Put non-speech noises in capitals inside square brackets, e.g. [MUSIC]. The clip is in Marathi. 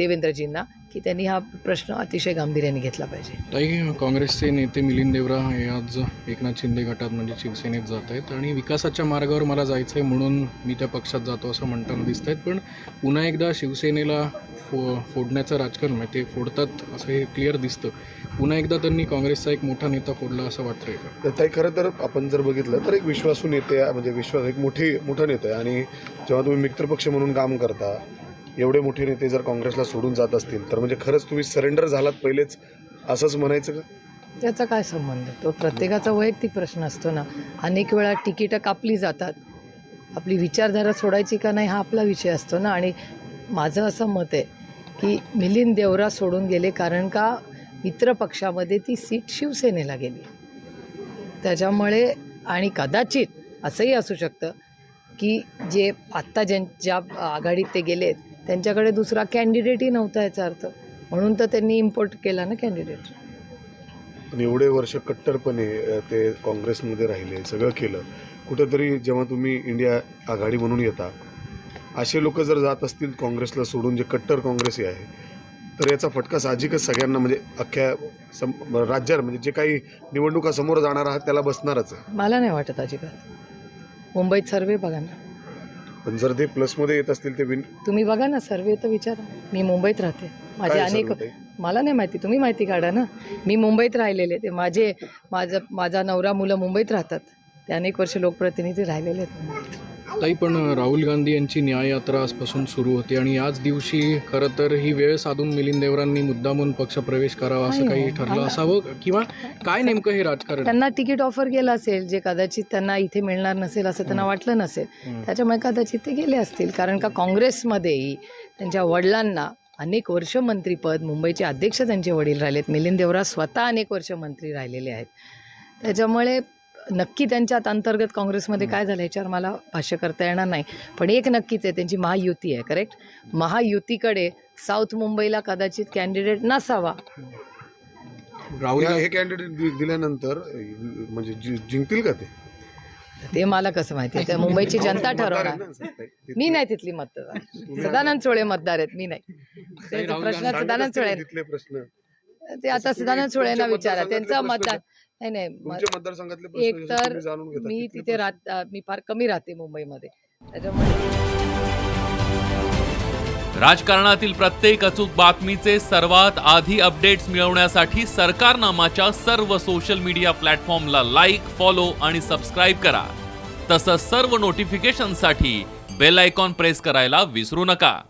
देवेंद्रजींना की त्यांनी हा प्रश्न अतिशय गांभीर्याने घेतला पाहिजे. ताई काँग्रेसचे नेते मिलिंद देवरा हे आज एकनाथ शिंदे गटात म्हणजे शिवसेनेत जात आहेत आणि विकासाच्या मार्गावर मला जायचं आहे म्हणून मी त्या पक्षात जातो असं म्हणताना दिसत आहेत पण पुन्हा एकदा शिवसेनेला फो फोडण्याचं राजकारण म्हणजे ते फोडतात असं हे क्लिअर दिसतं. पुन्हा एकदा त्यांनी काँग्रेसचा एक मोठा नेता फोडला असं वाटतंय का? तर ताई खरं तर आपण जर बघितलं तर एक विश्वासू नेते म्हणजे विश्वास एक मोठी मोठा नेता आहे. आणि जेव्हा तुम्ही मित्रपक्ष म्हणून काम करता एवढे मोठे नेते जर काँग्रेसला सोडून जात असतील तर म्हणजे खरंच तुम्ही सरेंडर झालात पहिलेच असंच म्हणायचं का? त्याचा काय संबंध? तो प्रत्येकाचा वैयक्तिक प्रश्न असतो ना. अनेक वेळा तिकीटं कापली जातात. आपली विचारधारा सोडायची का नाही हा आपला विषय असतो ना. आणि माझं असं मत आहे की मिलिंद देवरा सोडून गेले कारण का मित्रपक्षामध्ये ती सीट शिवसेनेला गेली. त्याच्यामुळे आणि कदाचित असंही असू शकतं की जे आत्ता ज्यां ज्या आघाडीत ते गेलेत त्यांच्याकडे दुसरा कॅन्डिडेटही नव्हता याचा अर्थ. म्हणून तर त्यांनी इम्पोर्ट केला ना कॅन्डिडेट आणि एवढे वर्ष कट्टरपणे ते काँग्रेसमध्ये राहिले सगळं केलं. कुठंतरी जेव्हा तुम्ही इंडिया आघाडी म्हणून येता असे लोक जर जात असतील काँग्रेसला सोडून जे कट्टर काँग्रेसी आहे तर याचा फटका साहजिकच सगळ्यांना म्हणजे अख्ख्या सम राज्यात म्हणजे जे काही निवडणुका समोर जाणार आहात त्याला बसणारच मला नाही वाटत अजिबात. मुंबईत सर्वे बघा ना. पण जर ते प्लसमध्ये येत असतील ते विन तुम्ही बघा ना सर्वे तर विचारा. मी मुंबईत राहते. माझे काय अनेक सर्व ताई? मला नाही माहिती तुम्ही माहिती काढा ना. मी मुंबईत राहिलेले ते माझे माझं माझा नवरा मुलं मुंबईत राहतात. ते अनेक वर्ष लोकप्रतिनिधी राहिलेले आहेत. ताई पण राहुल गांधी यांची न्याययात्रा आजपासून सुरू होते आणि याच दिवशी खरं तर ही वेळ साधून मिलिंद देवरांनी मुद्दामून पक्षप्रवेश करावा असं काही हो. ठरलं असावं? किंवा काय नेमकं हे राजकारण? त्यांना तिकीट ऑफर केलं असेल जे कदाचित त्यांना इथे मिळणार नसेल असं त्यांना वाटलं नसेल हं. त्याच्यामुळे कदाचित ते गेले असतील. कारण का काँग्रेसमध्येही त्यांच्या वडिलांना अनेक वर्ष मंत्रीपद मुंबईचे अध्यक्ष त्यांचे वडील राहिलेत. मिलिंद देवरा स्वतः अनेक वर्ष मंत्री राहिलेले आहेत. त्याच्यामुळे नक्की त्यांच्यात अंतर्गत काँग्रेसमध्ये काय झालं ह्याच्यावर मला भाष्य करता येणार नाही. पण एक नक्कीच आहे त्यांची महायुती आहे करेक्ट महायुतीकडे साऊथ मुंबईला कदाचित कॅन्डिडेट नसावा. राहुल हे कॅन्डिडेट दिल्यानंतर म्हणजे जिंकतील का ते? ते मला कसं माहिती आहे? ते मुंबईची [LAUGHS] जनता ठरवणार. मी नाही तिथली मतदार. सदानंद चोळे मतदार आहेत मी नाही. प्रश्न सदानंद चोळे ते आता सदानंद चोळेंना विचारा. त्यांचा मतदार नाही नाही. एक तर मी तिथे राहत मी फार कमी राहते मुंबईमध्ये. त्याच्यामुळे राजकारणातील प्रत्येक अचूक बातमीचे सर्वात आधी अपडेट्स मिळवण्यासाठी सरकारनामाच्या सर्व सोशल मीडिया प्लॅटफॉर्मला लाईक फॉलो आणि सबस्क्राईब करा. तसंच सर्व नोटिफिकेशनसाठी बेल आयकॉन प्रेस करायला विसरू नका.